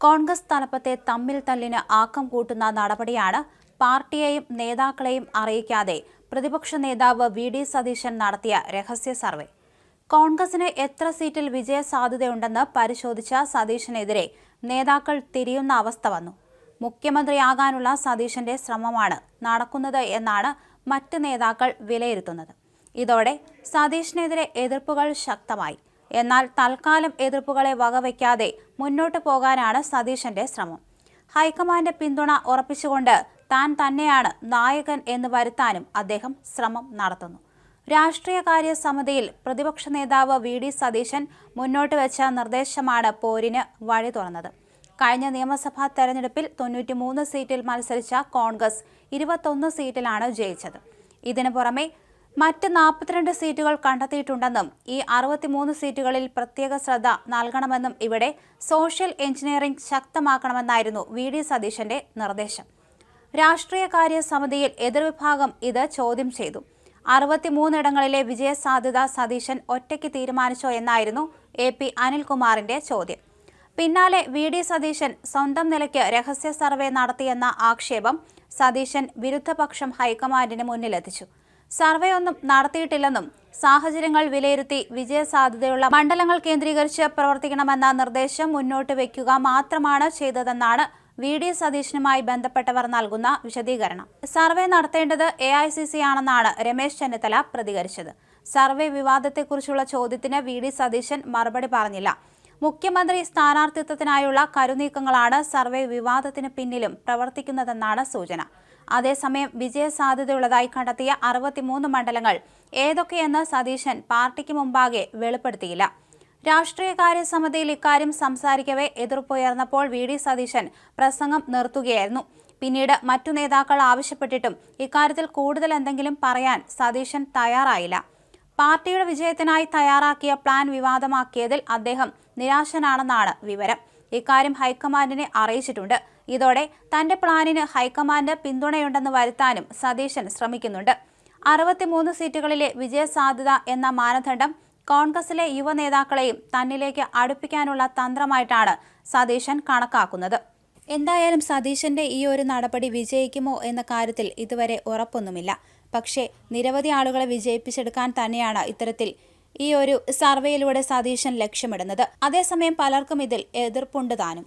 കോൺഗ്രസ് തലപ്പത്തെ തമ്മിൽ തല്ലിന് ആക്കം കൂട്ടുന്ന നടപടിയാണ് പാർട്ടിയെയും നേതാക്കളെയും അറിയിക്കാതെ പ്രതിപക്ഷ നേതാവ് വി ഡി സതീശൻ നടത്തിയ രഹസ്യ സർവേ. കോൺഗ്രസിന് എത്ര സീറ്റിൽ വിജയ സാധ്യതയുണ്ടെന്ന് പരിശോധിച്ച സതീശനെതിരെ നേതാക്കൾ തിരിയുന്ന അവസ്ഥ വന്നു. മുഖ്യമന്ത്രിയാകാനുള്ള സതീശന്റെ ശ്രമമാണ് നടക്കുന്നത് എന്നാണ് മറ്റ് നേതാക്കൾ വിലയിരുത്തുന്നത്. ഇതോടെ സതീഷിനെതിരെ എതിർപ്പുകൾ ശക്തമായി. എന്നാൽ തൽക്കാലം എതിർപ്പുകളെ വകവയ്ക്കാതെ മുന്നോട്ടു പോകാനാണ് സതീശന്റെ ശ്രമം. ഹൈക്കമാൻഡ് പിന്തുണ ഉറപ്പിച്ചുകൊണ്ട് താൻ തന്നെയാണ് നായകൻ എന്ന് വരുത്താനും അദ്ദേഹം ശ്രമം നടത്തുന്നു. രാഷ്ട്രീയകാര്യ സമിതിയിൽ പ്രതിപക്ഷ നേതാവ് വി ഡി സതീശൻ മുന്നോട്ട് വെച്ച നിർദ്ദേശമാണ് പോരിന് വഴി തുറന്നത്. കഴിഞ്ഞ നിയമസഭാ തെരഞ്ഞെടുപ്പിൽ തൊണ്ണൂറ്റിമൂന്ന് സീറ്റിൽ മത്സരിച്ച കോൺഗ്രസ് ഇരുപത്തൊന്ന് സീറ്റിലാണ് ജയിച്ചത്. ഇതിനു പുറമെ മറ്റ് നാൽപ്പത്തിരണ്ട് സീറ്റുകൾ കണ്ടെത്തിയിട്ടുണ്ടെന്നും ഈ അറുപത്തിമൂന്ന് സീറ്റുകളിൽ പ്രത്യേക ശ്രദ്ധ നൽകണമെന്നും ഇവിടെ സോഷ്യൽ എഞ്ചിനീയറിംഗ് ശക്തമാക്കണമെന്നായിരുന്നു വി ഡി സതീശന്റെ നിർദ്ദേശം. രാഷ്ട്രീയകാര്യ സമിതിയിൽ എതിർവിഭാഗം ഇത് ചോദ്യം ചെയ്തു. അറുപത്തിമൂന്നിടങ്ങളിലെ വിജയസാധ്യത സതീശൻ ഒറ്റയ്ക്ക് തീരുമാനിച്ചോ എന്നായിരുന്നു എ പി അനിൽകുമാറിന്റെ ചോദ്യം. പിന്നാലെ വി ഡി സതീശൻ സ്വന്തം നിലയ്ക്ക് രഹസ്യ സർവേ നടത്തിയെന്ന ആക്ഷേപം സതീശൻ വിരുദ്ധപക്ഷം ഹൈക്കമാൻഡിന് മുന്നിലെത്തിച്ചു. സർവേ ഒന്നും നടത്തിയിട്ടില്ലെന്നും സാഹചര്യങ്ങൾ വിലയിരുത്തി വിജയസാധ്യതയുള്ള മണ്ഡലങ്ങൾ കേന്ദ്രീകരിച്ച് പ്രവർത്തിക്കണമെന്ന നിർദ്ദേശം മുന്നോട്ട് വയ്ക്കുക മാത്രമാണ് ചെയ്തതെന്നാണ് വി ഡി സതീശനുമായി ബന്ധപ്പെട്ടവർ നൽകുന്ന വിശദീകരണം. സർവേ നടത്തേണ്ടത് എ ഐ സി സി ആണെന്നാണ് രമേശ് ചെന്നിത്തല പ്രതികരിച്ചത്. സർവേ വിവാദത്തെക്കുറിച്ചുള്ള ചോദ്യത്തിന് വി ഡി സതീശൻ മറുപടി പറഞ്ഞില്ല. മുഖ്യമന്ത്രി സ്ഥാനാർത്ഥിത്വത്തിനായുള്ള കരുനീക്കങ്ങളാണ് സർവേ വിവാദത്തിന് പിന്നിലും പ്രവർത്തിക്കുന്നതെന്നാണ് സൂചന. അതേസമയം വിജയസാധ്യതയുള്ളതായി കണ്ടെത്തിയ അറുപത്തിമൂന്ന് മണ്ഡലങ്ങൾ ഏതൊക്കെയെന്ന് സതീശൻ പാർട്ടിക്ക് മുമ്പാകെ വെളിപ്പെടുത്തിയില്ല. രാഷ്ട്രീയകാര്യ സമിതിയിൽ ഇക്കാര്യം സംസാരിക്കവേ എതിർപ്പുയർന്നപ്പോൾ വി. ഡി. സതീശൻ പ്രസംഗം നിർത്തുകയായിരുന്നു. പിന്നീട് മറ്റു നേതാക്കൾ ആവശ്യപ്പെട്ടിട്ടും ഇക്കാര്യത്തിൽ കൂടുതൽ എന്തെങ്കിലും പറയാൻ സതീശൻ തയ്യാറായില്ല. പാർട്ടിയുടെ വിജയത്തിനായി തയ്യാറാക്കിയ പ്ലാൻ വിവാദമാക്കിയതിൽ അദ്ദേഹം നിരാശനാണെന്നാണ് വിവരം. ഇക്കാര്യം ഹൈക്കമാൻഡിനെ അറിയിച്ചിട്ടുണ്ട്. ഇതോടെ തന്റെ പ്ലാനിന് ഹൈക്കമാൻഡ് പിന്തുണയുണ്ടെന്ന് വരുത്താനും സതീശൻ ശ്രമിക്കുന്നുണ്ട്. അറുപത്തിമൂന്ന് സീറ്റുകളിലെ വിജയസാധ്യത എന്ന മാനദണ്ഡം കോൺഗ്രസിലെ യുവ നേതാക്കളെയും തന്നിലേക്ക് അടുപ്പിക്കാനുള്ള തന്ത്രമായിട്ടാണ് സതീശൻ കണക്കാക്കുന്നത്. എന്തായാലും സതീശന്റെ ഈ ഒരു നടപടി വിജയിക്കുമോ എന്ന കാര്യത്തിൽ ഇതുവരെ ഉറപ്പൊന്നുമില്ല. പക്ഷേ നിരവധി ആളുകളെ വിജയിപ്പിച്ചെടുക്കാൻ തന്നെയാണ് ഇത്തരത്തിൽ ഈ ഒരു സർവേയിലൂടെ സതീശൻ ലക്ഷ്യമിടുന്നത്. അതേസമയം പലർക്കും ഇതിൽ എതിർപ്പുണ്ട് താനും.